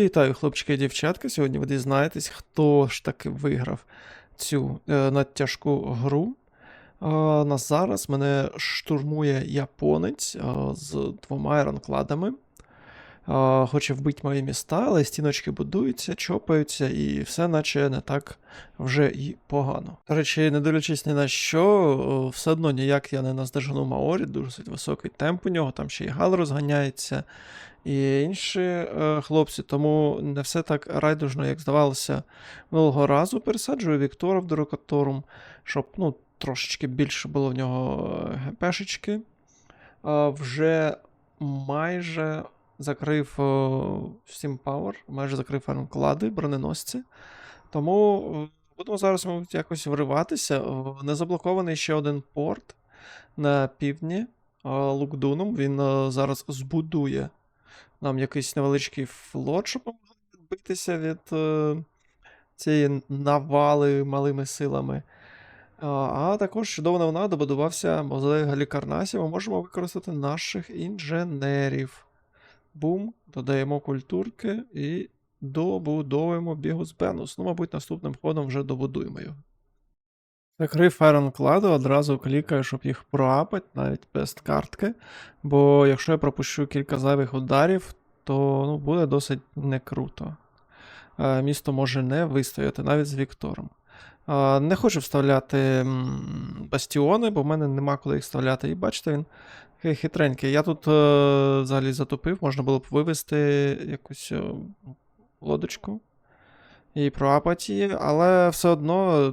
Вітаю, хлопчики і дівчатка. Сьогодні ви дізнаєтесь, хто ж таки виграв цю е, надтяжку гру. Е, на зараз мене штурмує японець е, з двома іронкладами. Е, хоче вбити мої міста, але стіночки будуються, чопаються, і все наче не так вже і погано. До речі, не дивлячись ні на що, все одно ніяк я не наздожену Маорі, досить високий темп у нього, там ще й гал розганяється і інші е, хлопці, тому не все так райдужно, як здавалося минулого разу. Пересаджую Віктора в Дорокаторум, щоб ну, трошечки більше було в нього е, ГПшечки. А, вже майже закрив е, Steam Power, майже закрив фармклади, броненосці. Тому е, будемо зараз, мабуть, якось вриватися. Не заблокований ще один порт на півдні е, Лукдуном. Він зараз збудує нам якийсь невеличкий флот, щоб відбитися від цієї навали малими силами. А також чудова новина добудувався музей Галікарнасі. Ми можемо використати наших інженерів. Бум, додаємо культурки і добудовуємо Бігус Бенус. Ну, мабуть, наступним ходом вже добудуємо його. Закрив Ironclad, одразу клікаю, щоб їх проапати, навіть без картки. Бо якщо я пропущу кілька зайвих ударів, то ну, буде досить не круто. Е, Місто може не вистояти навіть з Віктором. Не хочу вставляти бастіони, бо в мене нема коли їх вставляти. І бачите, він такий хитренький. Я тут е, взагалі затопив, можна було б вивести якусь е, лодочку і проапати її, але все одно е,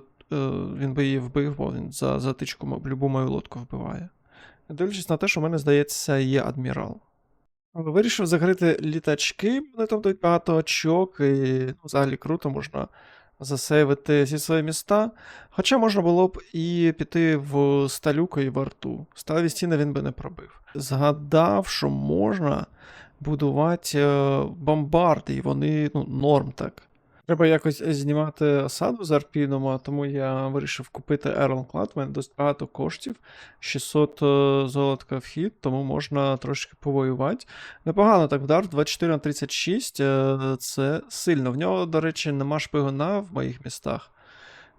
він би її вбив, бо він за затичку любу мою лодку вбиває. Дивлячись на те, що в мене, здається, є адмірал. Вирішив закрити літачки, вони там дають багато очок, і ну, взагалі круто, можна засейвити зі свої міста. Хоча можна було б і піти в сталюку і варту. арту. Сталеві стіни він би не пробив. Згадав, що можна будувати е, бомбарди, і вони ну, норм так. Треба якось знімати осаду з Арпінома, тому я вирішив купити Ironclad, в мене досить багато коштів. 600 е, золотка вхід, тому можна трошки повоювати. Непогано так вдар, 24 на 36, е, це сильно. В нього, до речі, нема шпигуна в моїх містах.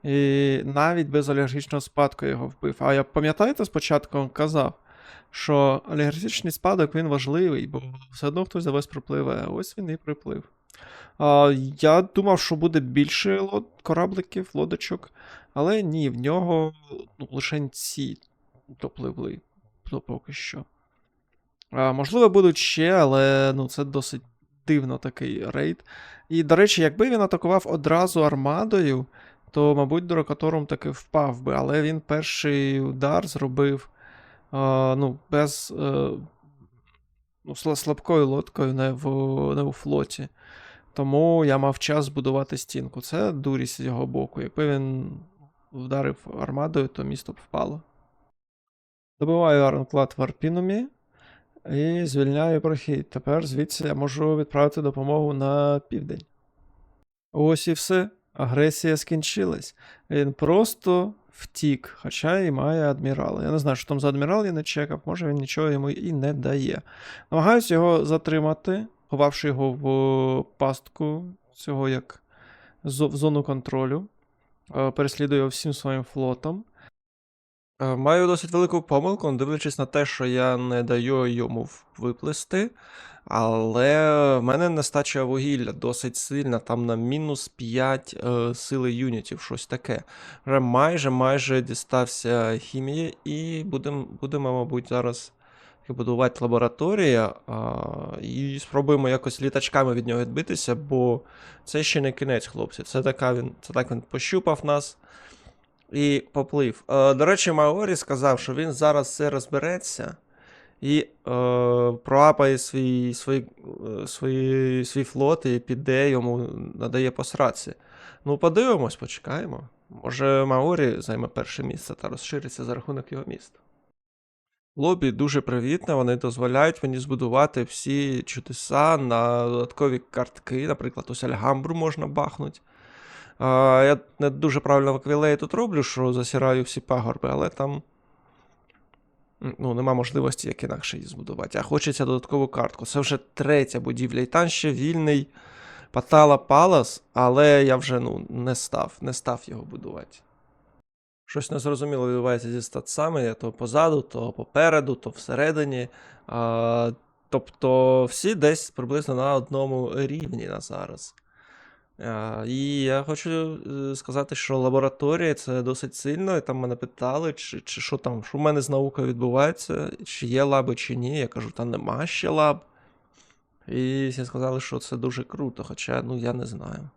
І навіть без олігархічного спадку його вбив. А я пам'ятаєте, спочатку казав, що олігархічний спадок він важливий, бо все одно хтось за вас припливе, ось він і приплив. А, я думав, що буде більше лод... корабликів, лодочок, але ні, в нього ну, лише ці допливли то поки що. А, можливо, будуть ще, але ну, це досить дивно такий рейд. І, до речі, якби він атакував одразу армадою, то, мабуть, Дорокаторум таки впав би, але він перший удар зробив а, ну, без е, ну, слабкою лодкою, не, в, не у флоті. Тому я мав час збудувати стінку. Це дурість з його боку. Якби він вдарив армадою, то місто б впало. Добиваю Арнклад в Арпінумі і звільняю прохід. Тепер звідси я можу відправити допомогу на південь. Ось і все. Агресія скінчилась. Він просто втік, хоча і має адмірала. Я не знаю, що там за адмірал я не чекав, може він нічого йому і не дає. Намагаюся його затримати, ховавши його в пастку цього як в зону контролю. Е, Переслідую його всім своїм флотом. Е, Маю досить велику помилку, дивлячись на те, що я не даю йому виплисти. Але в мене нестача вугілля досить сильна, там на мінус 5 е, сили юнітів, щось таке. Вже майже майже дістався хімії, і будемо, будемо, мабуть, зараз будувати лабораторію а, і спробуємо якось літачками від нього відбитися, бо це ще не кінець, хлопці. Це, така він, це так він пощупав нас і поплив. Е, до речі, Маорі сказав, що він зараз все розбереться і е, проапає свій, свій, свій, свій флот і піде йому надає посраці. Ну, подивимось, почекаємо. Може, Маорі займе перше місце та розшириться за рахунок його міста. Лобі дуже привітне, вони дозволяють мені збудувати всі чудеса на додаткові картки. Наприклад, ось Альгамбру можна бахнути. Я не дуже правильно в Аквілеї тут роблю, що засираю всі пагорби, але там ну, нема можливості як інакше її збудувати. А хочеться додаткову картку. Це вже третя будівля, і там ще вільний Патала Палас, але я вже ну, не став, не став його будувати. Щось незрозуміло відбувається зі статсами, то позаду, то попереду, то всередині. А, тобто всі десь приблизно на одному рівні на зараз. А, і я хочу е, сказати, що лабораторія це досить сильно, і там мене питали, чи, чи що там, що в мене з наукою відбувається, чи є лаби, чи ні. Я кажу, та нема ще лаб. І всі сказали, що це дуже круто, хоча ну я не знаю,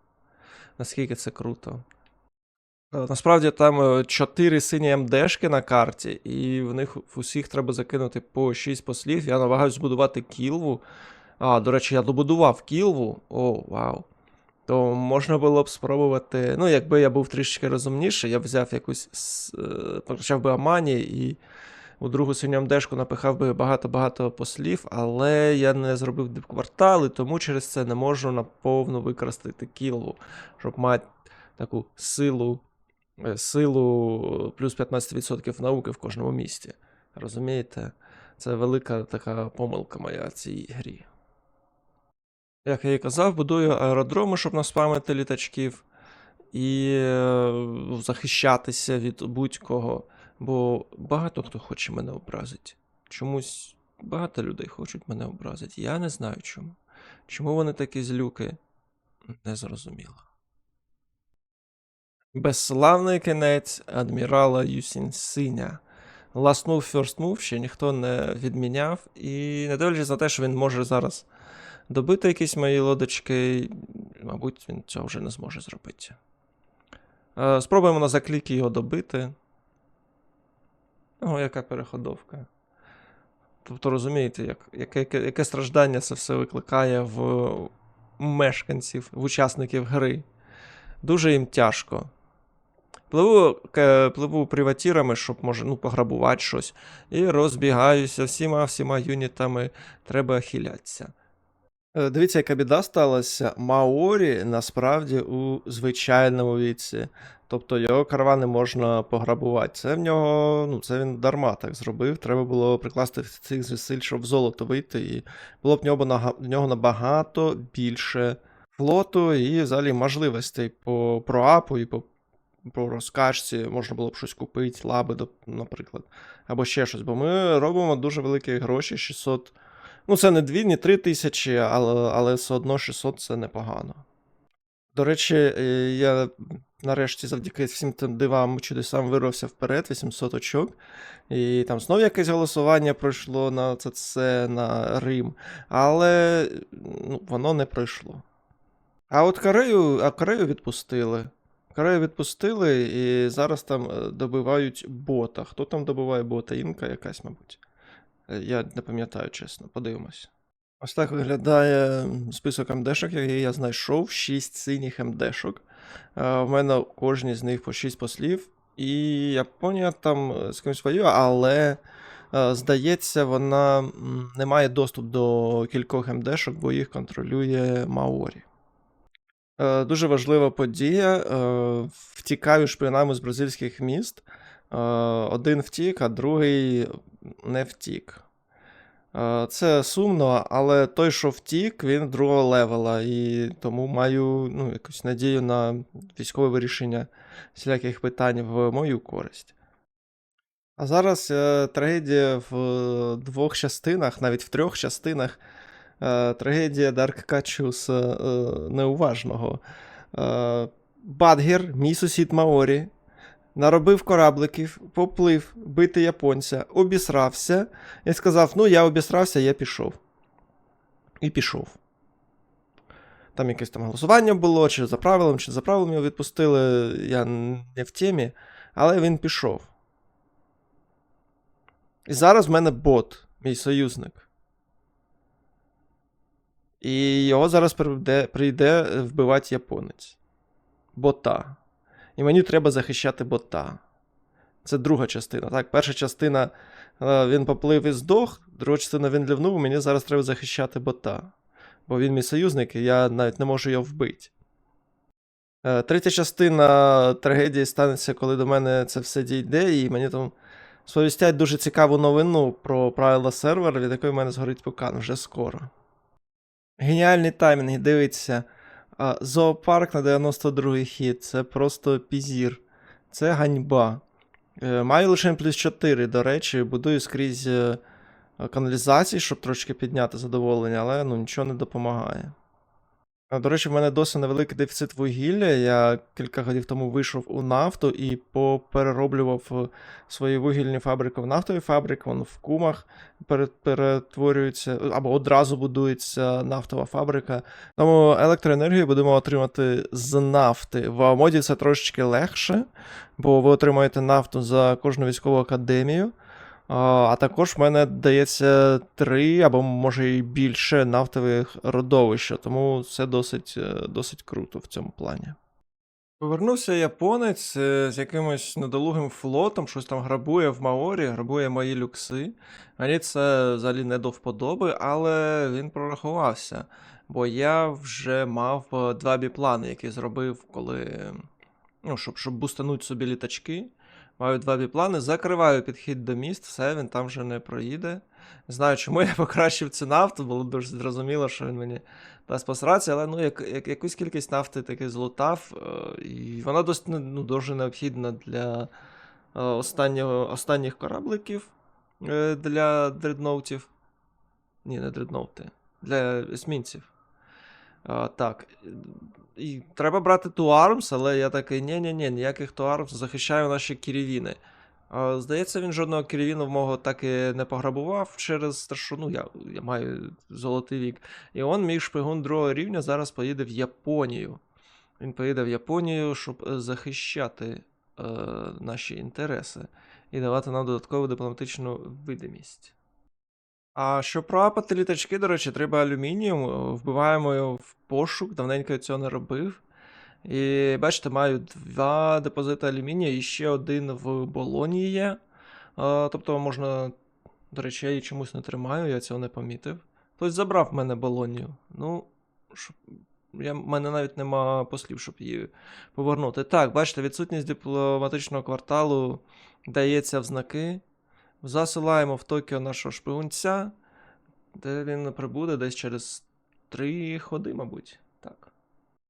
наскільки це круто. Е, Насправді там е, чотири сині МДшки на карті, і в них усіх треба закинути по 6 послів. Я намагаюся збудувати кілву. А, до речі, я добудував кілву. О, вау. То можна було б спробувати. Ну, якби я був трішки розумніший, я б взяв якусь. е, Почав би Амані і у другу синю МДшку напихав би багато-багато послів, але я не зробив дипквартали, тому через це не можу наповну використати кілву, щоб мати таку силу е, силу плюс 15% науки в кожному місті. Розумієте? Це велика така помилка моя в цій грі. Як я і казав, будую аеродроми, щоб наспамити літачків і е, захищатися від будь-кого. Бо багато хто хоче мене образити. Чомусь багато людей хочуть мене образити. Я не знаю чому. Чому вони такі злюки? Не зрозуміло. Безславний кінець адмірала Юсінсиня. Last move, first move ще ніхто не відміняв. І не дивлячись на те, що він може зараз добити якісь мої лодочки, мабуть, він цього вже не зможе зробити. Е, Спробуємо на закліки його добити. О, яка переходовка. Тобто, розумієте, як, яке, яке страждання це все викликає в мешканців, в учасників гри. Дуже їм тяжко. Пливу, пливу приватірами, щоб може ну, пограбувати щось. І розбігаюся всіма всіма юнітами. Треба хилятися. Е, Дивіться, яка біда сталася. Маорі насправді у звичайному віці. Тобто його каравани можна пограбувати. Це в нього, ну, це він дарма так зробив. Треба було прикласти цих зусиль, щоб в золото вийти. І було б в нього, в нього набагато більше флоту і взагалі можливостей по проапу і по, по розкачці. Можна було б щось купити, лаби, наприклад, або ще щось. Бо ми робимо дуже великі гроші, 600. Ну, це не 2, не 3 тисячі, але, але все одно 600 це непогано. До речі, е, я нарешті завдяки всім тим дивам чудесам вирвався вперед, 800 очок. І там знов якесь голосування пройшло на ЦЦ, на Рим, але ну, воно не пройшло. А от Корею, а Корею відпустили. Корею відпустили, і зараз там е, добивають бота. Хто там добиває бота? Інка якась, мабуть. Е, Я не пам'ятаю, чесно, подивимось. Ось так виглядає список МДшок, який я знайшов. 6 синіх МДшок. Е, В мене у кожній з них по 6 послів. І Японія там е, з кимось воює, але е, здається, вона не має доступ до кількох МДшок, бо їх контролює Маорі. Е, Дуже важлива подія. Е, Втікаю шпигунами з бразильських міст. Е, Один втік, а другий не втік. Це сумно, але той, що втік, він другого левела, і тому маю ну, якусь надію на військове вирішення всіляких питань в мою користь. А зараз трагедія в двох частинах, навіть в трьох частинах. Е, трагедія Дарк Качус е, неуважного. Е, Бадгер, мій сусід Маорі, наробив корабликів, поплив бити японця, обісрався і сказав: Ну, я обісрався, я пішов. І пішов. Там якесь там голосування було, чи за правилом, чи за правилом його відпустили, я не в темі, але він пішов. І зараз в мене бот, мій союзник. І його зараз прийде, прийде вбивати японець. Бота. І мені треба захищати бота. Це друга частина. Так, перша частина е, він поплив і здох, друга частина він лівнув, мені зараз треба захищати бота. Бо він мій союзник, і я навіть не можу його вбити. Е, Третя частина трагедії станеться, коли до мене це все дійде, і мені там сповістять дуже цікаву новину про правила сервера, від якої в мене згорить пукан вже скоро. Геніальний таймінг, дивіться. Зоопарк на 92-й хід. Це просто пізір. Це ганьба. Е, маю лише плюс 4, до речі, будую скрізь е, каналізації, щоб трошки підняти задоволення, але ну, нічого не допомагає. До речі, в мене досі невеликий дефіцит вугілля. Я кілька годів тому вийшов у нафту і поперероблював е, свої вугільні фабрики в нафтові фабрики, вон в кумах перетворюється або одразу будується нафтова фабрика. Тому електроенергію будемо отримати з нафти. В Амоді це трошечки легше, бо ви отримаєте нафту за кожну військову академію. А, також в мене дається три або може і більше нафтових родовища, тому це досить, е, досить круто в цьому плані. Повернувся японець е, з якимось недолугим флотом, щось там грабує в Маорі, грабує мої люкси. Мені це взагалі не до вподоби, але він прорахувався. Бо я вже мав е, два біплани, які зробив, коли. Ну, щоб, щоб бустануть собі літачки. Маю два біплани, закриваю підхід до міст, все, він там вже не проїде. Не знаю, чому я покращив цю нафту, було дуже зрозуміло, що він мені дасть посраці, але ну, як, як, якусь кількість нафти таки злутав, е, і вона досить ну, дуже необхідна для е, останнього, останніх корабликів е, для дредноутів. Ні, не дредноути. Для есмінців. А, так. І треба брати Туармс, але я такий, ні-ні-ні, ніяких Туармс, захищаю наші кірівіни. А, здається, він жодного кірівіну мого так і не пограбував через те, що ну, я, я маю золотий вік. І он, мій шпигун другого рівня, зараз поїде в Японію. Він поїде в Японію, щоб е, захищати е, наші інтереси і давати нам додаткову дипломатичну видимість. А щоб проапати літачки, до речі, треба алюмініум. е, Вбиваємо його в пошук, давненько я цього не робив. І бачите, маю два депозити алюмінія і ще один в Болоні є. А, тобто можна. До речі, я її чомусь не тримаю, я цього не помітив. Хтось забрав в мене Болонію. Ну, щоб... я... в мене навіть нема послів, щоб її повернути. Так, бачите, відсутність дипломатичного кварталу дається в знаки. Засилаємо в Токіо нашого шпигунця, де він прибуде десь через три ходи, мабуть. Так.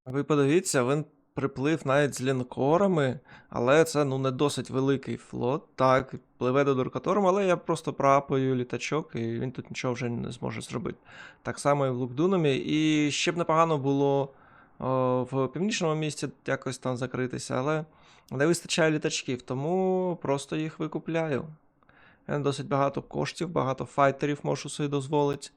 Ви подивіться, він приплив навіть з лінкорами, але це ну, не досить великий флот. Так, пливе до Дуркаторум, але я просто проапаю літачок, і він тут нічого вже не зможе зробити. Так само і в Лукдунумі. І ще б непогано було о, в північному місті якось там закритися, але не вистачає літачків, тому просто їх викупляю. Я досить багато коштів, багато файтерів можу собі дозволити.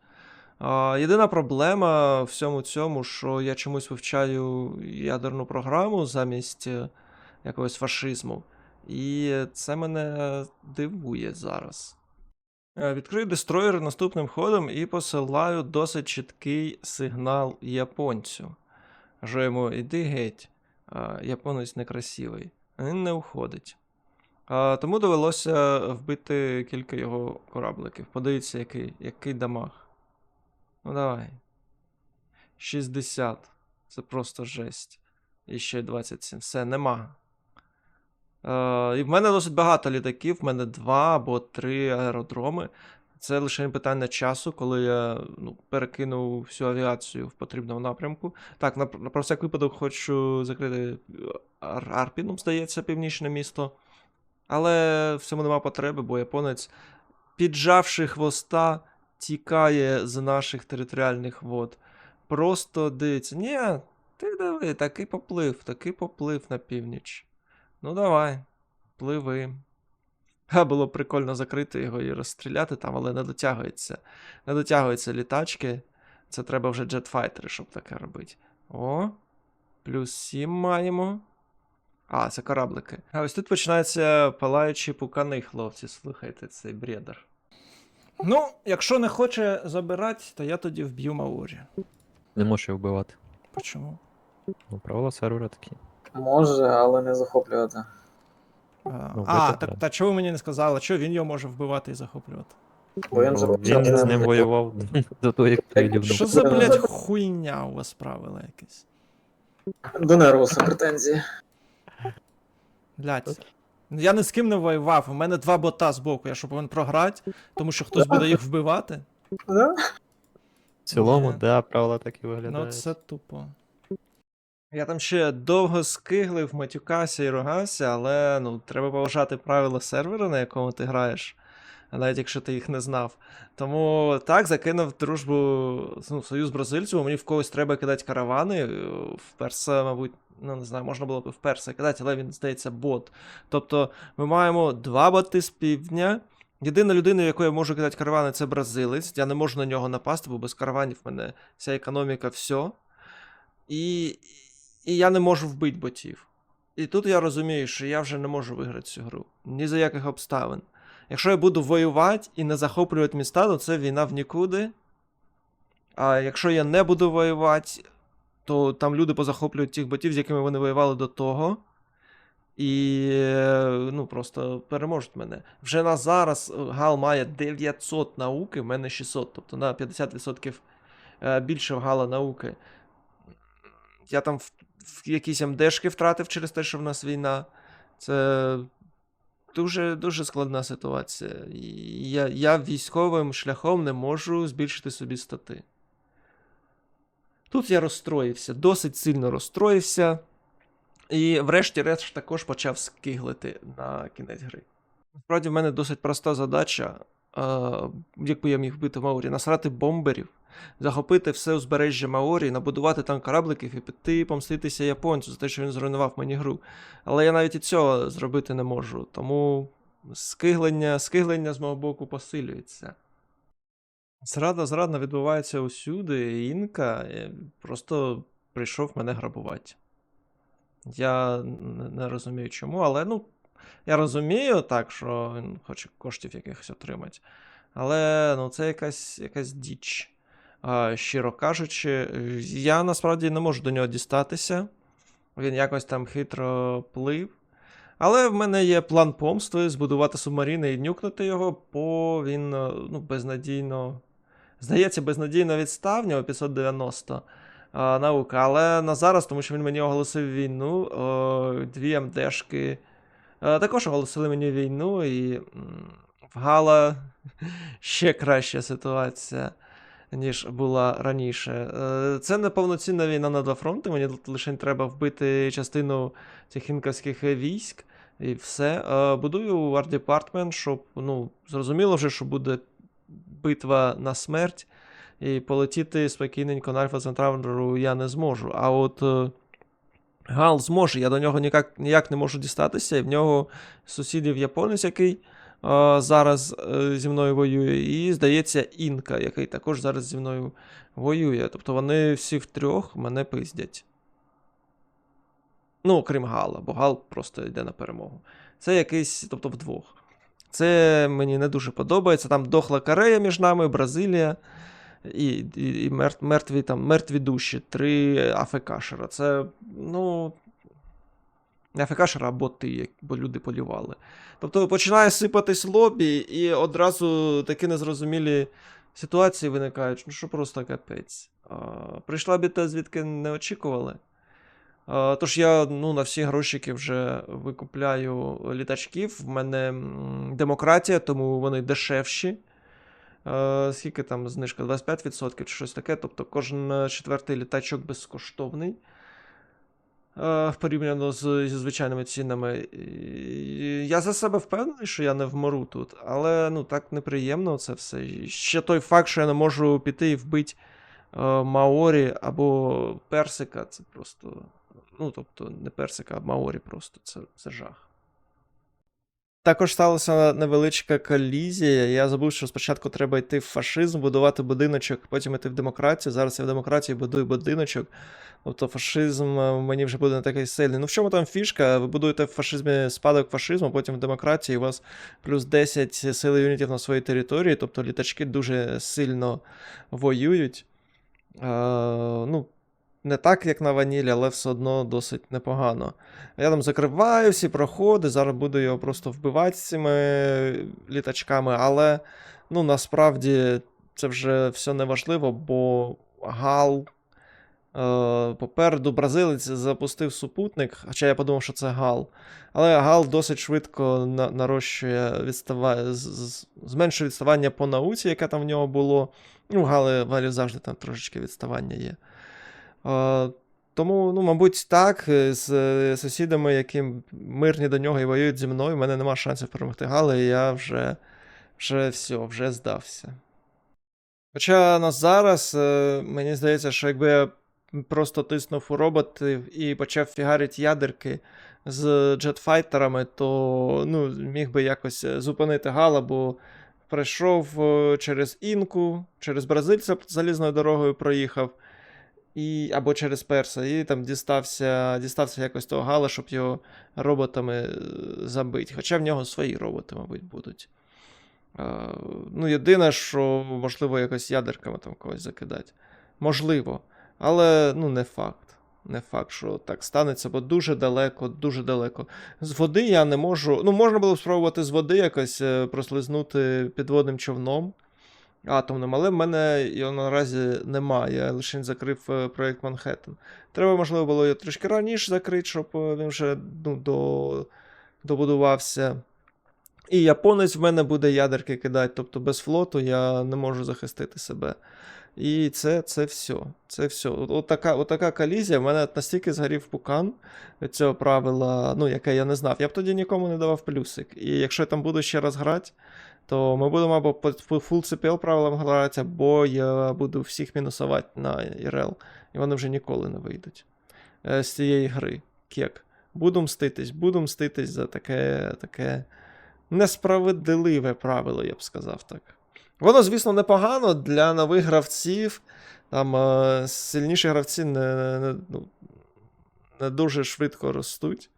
Єдина проблема в всьому цьому, що я чомусь вивчаю ядерну програму замість е, якогось фашизму. І це мене дивує зараз. Е, Відкрию дестроєр наступним ходом і посилаю досить чіткий сигнал японцю. Кажу йому, іди геть, японець некрасивий. Він не уходить. А, тому довелося вбити кілька його корабликів. Подивіться, який, який дамаг. Ну давай. 60. Це просто жесть. І ще 27. Все, нема. Е, і в мене досить багато літаків, в мене два або три аеродроми. Це лише питання часу, коли я ну, перекину всю авіацію в потрібному напрямку. Так, на, на про всяк випадок хочу закрити Ар- Арпінум, здається, північне місто. Але в цьому нема потреби, бо японець, піджавши хвоста, тікає з наших територіальних вод. Просто дивиться, ні, ти диви, такий поплив, такий поплив на північ. Ну давай, пливи. Ха, було прикольно закрити його і розстріляти там, але не дотягується. Не дотягуються літачки. Це треба вже джетфайтери, щоб таке робити. О, плюс 7 маємо. А, це кораблики. А ось тут починаються палаючі пукани, хлопці. Слухайте, цей бредер. Ну, якщо не хоче забирати, то я тоді вб'ю Маорі. Не його вбивати. Почому? Ну, правила сервера такі. Може, але не захоплювати. А, Ну, а вбити так треба. та чого ви мені не сказали? Що він його може вбивати і захоплювати? Бо він же Бо почав він з ним воював до того, як прилів Що за, блядь, хуйня у вас правила якісь? До Нервуса претензії. Блядь. Я ні з ким не воював, у мене два бота збоку, я що повинен програти, тому що хтось буде їх вбивати. В цілому, так, да, правила так і виглядають. Ну це тупо. Я там ще довго скиглив, матюкався і ругався, але ну, треба поважати правила сервера, на якому ти граєш, навіть якщо ти їх не знав. Тому так, закинув дружбу ну, союз бразильців, мені в когось треба кидати каравани. е, В перса, мабуть, ну не знаю, можна було б в перса кидати, але він, здається, бот. Тобто ми маємо два боти з півдня. Єдина людина, яку я можу кидати каравани, це бразилець. Я не можу на нього напасти, бо без караванів в мене вся економіка, все. І, і я не можу вбити ботів. І тут я розумію, що я вже не можу виграти цю гру. Ні за яких обставин. Якщо я буду воювати і не захоплювати міста, то це війна в нікуди. А якщо я не буду воювати, то там люди позахоплюють тих ботів, з якими вони воювали до того. І ну, просто переможуть мене. Вже на зараз Гал має 900 науки, в мене 600, тобто на 50% е, більше в Гала науки. Я там в, в якісь МДшки втратив через те, що в нас війна. Це дуже, дуже складна ситуація. Я, я військовим шляхом не можу збільшити собі стати. Тут я розстроївся, досить сильно розстроївся. І врешті-решт також почав скиглити на кінець гри. Насправді, в мене досить проста задача, яку я міг вбити в Маорі, насрати бомберів, захопити все узбережжя Маорі, набудувати там корабликів і піти помститися японцю за те, що він зруйнував мені гру. Але я навіть і цього зробити не можу, тому скиглення, скиглення з мого боку посилюється. Зрада зрадна відбувається усюди, і Інка просто прийшов мене грабувати. Я не розумію чому, але ну, я розумію так, що він хоче коштів якихось отримати. Але ну, це якась, якась діч. А, щиро кажучи, я насправді не можу до нього дістатися. Він якось там хитро плив. Але в мене є план помсти збудувати субмарини і нюкнути його, бо він ну, безнадійно. Здається, безнадійно відстав, нього 590 а, наука. Але на зараз, тому що він мені оголосив війну, о, дві МДшки також оголосили мені війну, і в Гала ще краща ситуація, ніж була раніше. Е, Це не повноцінна війна на два фронти. Мені лише треба вбити частину цих інківських військ. І все. Е, Будую War Department, щоб ну, зрозуміло вже, що буде битва на смерть. І полетіти спокійненько на Альфа Центавру я не зможу. А от е, Гал зможе, я до нього ніяк, ніяк не можу дістатися, і в нього сусідів японець, який е, зараз е, зі мною воює, і, здається, Інка, який також зараз зі мною воює. Тобто вони всі втрьох мене пиздять. Ну, окрім Гала, бо Гал просто йде на перемогу. Це якийсь, тобто вдвох. Це мені не дуже подобається. Там дохла Корея між нами, Бразилія і, і, і мертві, там, мертві душі, три АФКшера. Це, ну. Не АФКшера, а боти, бо люди полювали. Тобто починає сипатись лобі, і одразу такі незрозумілі ситуації виникають, ну що просто капець. А, прийшла біта, звідки не очікували. А, Тож я ну, на всі грошики вже викупляю літачків. В мене демократія, тому вони дешевші. Е, Скільки там знижка? 25% чи щось таке. Тобто кожен е, четвертий літачок безкоштовний. е, Порівняно з, зі звичайними цінами. Я за себе впевнений, що я не вмру тут, але ну так неприємно це все. Ще той факт, що я не можу піти і вбити е, Маорі або Персика, це просто. Ну, тобто, не Персика, а Маорі просто. Це, це жах. Також сталася невеличка колізія. Я забув, що спочатку треба йти в фашизм, будувати будиночок, потім йти в демократію. Зараз я в демократії будую будиночок. Тобто фашизм е, мені вже буде не такий сильний. Ну в чому там фішка? Ви будуєте в фашизмі спадок фашизму, потім в демократії у вас плюс 10 сили юнітів на своїй території, тобто літачки дуже сильно воюють. Е, ну, не так, як на ванілі, але все одно досить непогано. Я там закриваю всі проходи, зараз буду його просто вбивати цими літачками, але ну, насправді це вже все неважливо, бо Гал. Е, попереду бразилець запустив супутник, хоча я подумав, що це Гал. Але Гал досить швидко на- нарощує відстава... зменшує відставання по науці, яке там в нього було. Ну, в Галі, завжди там трошечки відставання є. Тому, ну, мабуть, так, е, з е, сусідами, які мирні до нього і воюють зі мною, в мене нема шансів перемогти Гала, і я вже, вже все, вже здався. Хоча на зараз, е, мені здається, що якби я просто тиснув у роботів і почав фігарити ядерки з джетфайтерами, то ну, міг би якось зупинити Гала, бо пройшов через Інку, через бразильця залізною дорогою проїхав, і, або через Перса, і там дістався, дістався якось того Гала, щоб його роботами е, забити. Хоча в нього свої роботи, мабуть, будуть. Е, Ну, єдине, що можливо якось ядерками там когось закидати. Можливо. Але ну, не факт. Не факт, що так станеться, бо дуже далеко, дуже далеко. З води я не можу. Ну, можна було б спробувати з води якось е, прослизнути підводним човном атомним, але в мене його наразі немає. Я лише закрив е, проєкт Манхеттен. Треба, можливо, було його трішки раніше закрити, щоб е, він вже ну, до... добудувався. І японець в мене буде ядерки кидати, тобто без флоту я не можу захистити себе. І це, це все. Це все. От, от от колізія. В мене настільки згорів пукан від цього правила, ну, яке я не знав. Я б тоді нікому не давав плюсик. І якщо я там буду ще раз грати, то ми будемо або по full CPL правилам грати, або я буду всіх мінусувати на ІРЛ. І вони вже ніколи не вийдуть е, з цієї гри. Кек. Буду мститись, буду мститись за таке, таке несправедливе правило, я б сказав так. Воно, звісно, непогано для нових гравців. Там е, сильніші гравці не, не, ну, не дуже швидко ростуть.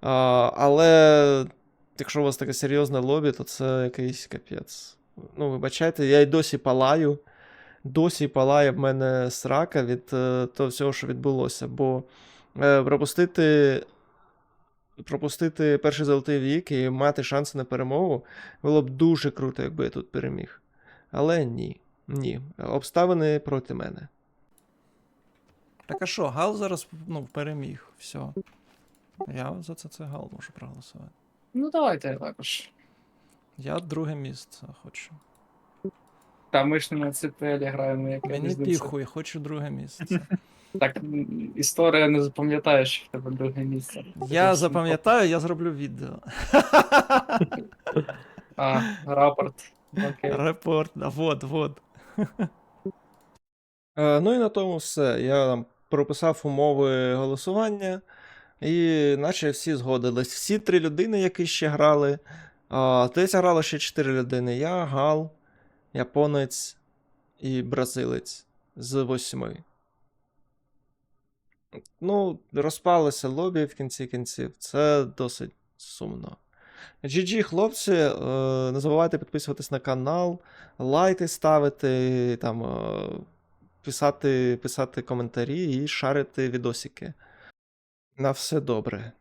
А, але якщо у вас таке серйозне лобі, то це якийсь капець. Ну, вибачайте, я й досі палаю. Досі палає в мене срака від е, того всього, що відбулося. Бо е, пропустити, пропустити перший золотий вік і мати шанси на перемогу було б дуже круто, якби я тут переміг. Але ні. Ні. Обставини проти мене. Так а що, Гал зараз ну, переміг. Все. Я за це це Гал можу проголосувати. Ну давайте я також. Я друге місце хочу. Та ми ж не на ЦПЛ граємо, як Мені піхуй, хочу друге місце. Так історія не запам'ятає, що в тебе друге місце. Я запам'ятаю, я зроблю відео. А, рапорт. Окей. Репорт, да, вот, вот. Е, ну і на тому все. Я там прописав умови голосування, і наче всі згодились. Всі три людини, які ще грали. А, десь грало ще чотири людини. Я, Гал, японець і бразилець з восьми. Ну, розпалося лобі в кінці кінців. Це досить сумно. GG, хлопці, е, не забувайте підписуватись на канал, лайки ставити, там, е, писати, писати коментарі і шарити відосики. На все добре.